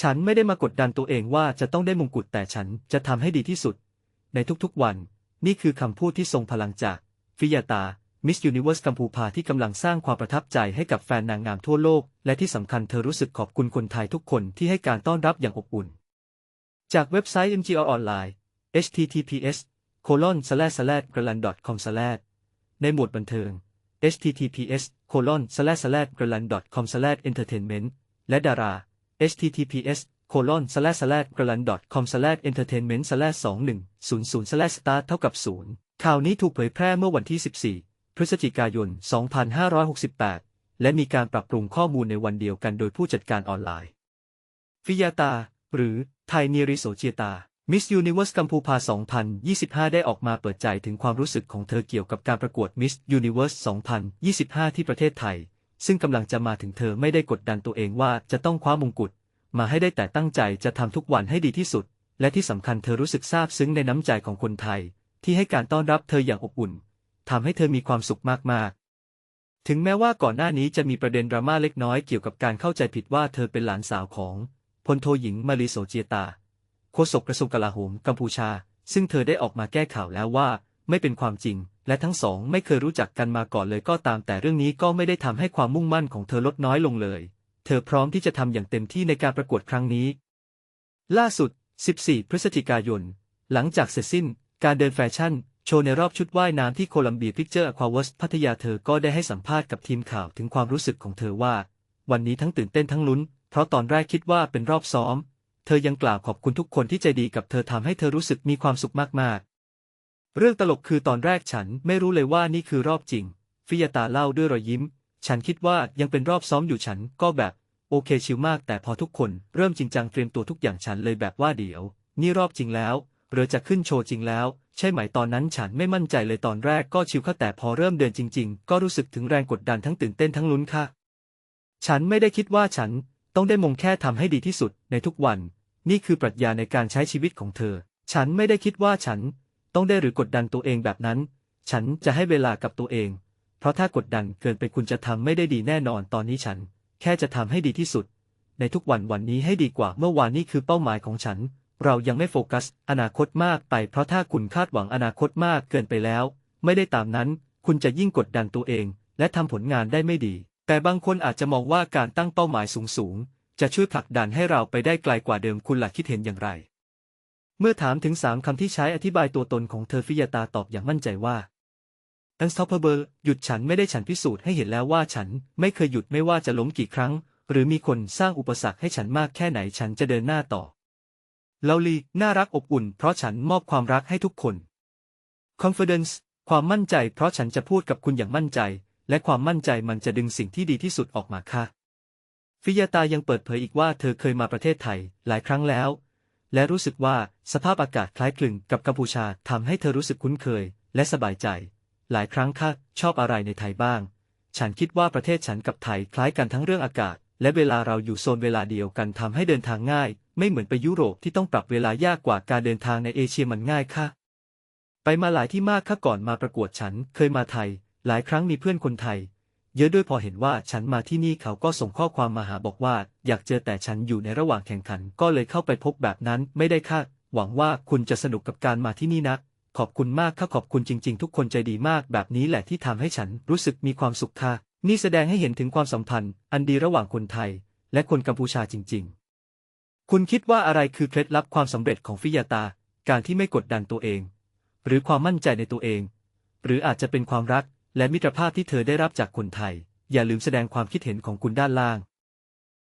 ฉันไม่ได้มากดดันตัวเองว่าจะต้องได้มงกุฎแต่ฉันจะทำให้ดีที่สุด ในทุกๆวัน นี่คือคำพูดที่ทรงพลังจาก ฟิยาตา มิสยูนิเวอร์สกัมพูพาที่กำลังสร้างความประทับใจให้กับแฟนนางงามทั่วโลก และที่สำคัญเธอรู้สึกขอบคุณคนไทยทุกคนที่ให้การต้อนรับอย่างอบอุ่น จากเว็บไซต์ MGR ออนไลน์ https colon slash slash g r a n com slash ในหมวดบันเทิง https colon slash slash g r a n com slash entertainment และดารา https colon slash slash g r a n com slash entertainment slash 2100 slash start เท่ากับ 0 ข่าวนี้ถูกเผยแพร่เมื่อวันที่ 14 พฤศจิกายน 2568 และมีการปรับปรุงข้อมูลในวันเดียวกันโดยผู้จัดการออนไลน์ฟิยาตา หรือไทยนิริโสเจตา มิสยูนิเวอร์สกัมพูพา 2025 ได้ออกมาเปิดใจถึงความรู้สึกของเธอเกี่ยวกับการประกวดมิสยูนิเวอร์ส 2025 ที่ประเทศไทย ซึ่งกำลังจะมาถึงเธอไม่ได้กดดันตัวเองว่าจะต้องคว้ามงกุฎมาให้ได้แต่ตั้งใจจะทำทุกวันให้ดีที่สุด และที่สำคัญเธอรู้สึกซาบซึ้งในน้ำใจของคนไทย ที่ให้การต้อนรับเธออย่างอบอุ่นทำให้เธอมีความสุขมากๆ ถึงแม้ว่าก่อนหน้านี้จะมีประเด็นดราม่าเล็กน้อยเกี่ยวกับการเข้าใจผิดว่าเธอเป็นหลานสาวของพลโทหญิงมารีโสเจียตาโฆษกกระทรวงกลาโหมกัมพูชา ซึ่งเธอได้ออกมาแก้ข่าวแล้วว่า ไม่เป็นความจริงและทั้งสองไม่เคยรู้จักกันมาก่อนเลยก็ตามแต่เรื่องนี้ก็ไม่ได้ทำให้ความมุ่งมั่นของเธอลดน้อยลงเลย เธอพร้อมที่จะทำอย่างเต็มที่ในการประกวดครั้งนี้ ล่าสุด 14 พฤศจิกายน หลังจากเสร็จสิ้น การเดินแฟชั่น โชว์ในรอบชุดว่ายน้ำที่โคลัมเบียพิกเจอร์อควาเวสพัทยาเธอก็ได้ให้สัมภาษณ์กับทีมข่าวถึงความรู้สึกของเธอว่า วันนี้ทั้งตื่นเต้นทั้งลุ้น เพราะตอนแรกคิดว่าเป็นรอบซ้อม เธอยังกล่าวขอบคุณทุกคนที่ใจดีกับเธอทำให้เธอรู้สึกมีความสุขมากๆ เรื่องตลกคือตอนแรกฉันไม่รู้เลยว่านี่คือรอบจริง ฟิยาตาเล่าด้วยรอยยิ้ม ฉันคิดว่ายังเป็นรอบซ้อมอยู่ฉันก็แบบ โอเคชิลมากแต่พอทุกคนเริ่มจริงจังเตรียมตัวทุกอย่างฉันเลยแบบว่าเดี๋ยว นี่รอบจริงแล้วเรือจะขึ้นโชว์จริงแล้ว ใช่ไหมตอนนั้นฉันไม่มั่นใจเลยตอนแรกก็ชิลค่ะแต่พอเริ่มเดินจริง ๆ ก็รู้สึกถึงแรงกดดันทั้งตื่นเต้นทั้งลุ้นค่ะ ฉันไม่ได้คิดว่าฉันต้องได้มงแค่ทำให้ดีที่สุดในทุกวัน นี่คือปรัชญาในการใช้ชีวิตของเธอ ฉันไม่ได้คิดว่าฉัน ต้องได้หรือกดดันตัวเองแบบนั้น ฉันจะให้เวลากับตัวเอง เพราะถ้ากดดันเกินไปคุณจะทำไม่ได้ดีแน่นอนตอนนี้ฉัน แค่จะทำให้ดีที่สุด ในทุกวันวันนี้ให้ดีกว่าเมื่อวานนี่คือเป้าหมายของฉัน เรายังไม่โฟกัส อนาคตมากไป เพราะถ้าคุณคาดหวังอนาคตมากเกินไปแล้ว ไม่ได้ตามนั้น คุณจะยิ่งกดดันตัวเอง และทำผลงานได้ไม่ดี แต่บางคนอาจจะมองว่าการตั้งเป้าหมายสูงๆจะช่วยผลักดันให้เราไปได้ไกลกว่าเดิมคุณหลักคิดเห็นอย่างไร เมื่อถามถึงสามคำที่ใช้อธิบายตัวตนของเธอฟิยาตาตอบอย่างมั่นใจว่า unstoppable หยุดฉันไม่ได้ฉันพิสูจน์ให้เห็นแล้วว่าฉันไม่เคยหยุดไม่ว่าจะล้มกี่ครั้ง หรือมีคนสร้างอุปสรรคให้ฉันมากแค่ไหนฉันจะเดินหน้าต่อ l o v e l y น่ารักอบอุ่น เพราะฉันมอบความรักให้ทุกคน confidence ความมั่นใจ เพราะฉันจะพูดกับคุณอย่างมั่นใจ และความมั่นใจมันจะดึงสิ่งที่ดีที่สุดออกมาค่ะ ฟิยาตายังเปิดเผยอีกว่าเธอเคยมาประเทศไทยหลายครั้งแล้ว และรู้สึกว่าสภาพอากาศคล้ายคลึงกับกัมพูชาทำให้เธอรู้สึกคุ้นเคย และสบายใจ หลายครั้งค่ะชอบอะไรในไทยบ้าง ฉันคิดว่าประเทศฉันกับไทยคล้ายกันทั้งเรื่องอากาศ และเวลาเราอยู่โซนเวลาเดียวกันทำให้เดินทางง่าย ไม่เหมือนไปยุโรปที่ต้องปรับเวลายากกว่าการเดินทางในเอเชียมันง่ายค่ะ ไปมาหลายที่มากค่ะก่อนมาประกวดฉันเคยมาไทย หลายครั้งมีเพื่อนคนไทย เยอะด้วยพอเห็นว่าฉันมาที่นี่เขาก็ส่งข้อความมาหาบอกว่า อยากเจอแต่ฉันอยู่ในระหว่างแข่งขันก็เลยเข้าไปพบแบบนั้นไม่ได้ค่ะ หวังว่าคุณจะสนุกกับการมาที่นี่นะขอบคุณมากค่ะขอบคุณจริง ๆ ทุกคนใจดีมาก แบบนี้แหละที่ทำให้ฉันรู้สึกมีความสุขค่ะ นี่แสดงให้เห็นถึงความสัมพันธ์ อันดีระหว่างคนไทย และคนกัมพูชาจริง ๆ คุณคิดว่าอะไรคือเคล็ดลับความสำเร็จของฟิยาตา การที่ไม่กดดันตัวเอง หรือความมั่นใจในตัวเอง หรืออาจจะเป็นความรัก และมิตรภาพที่เธอได้รับจากคนไทย อย่าลืมแสดงความคิดเห็นของคุณด้านล่าง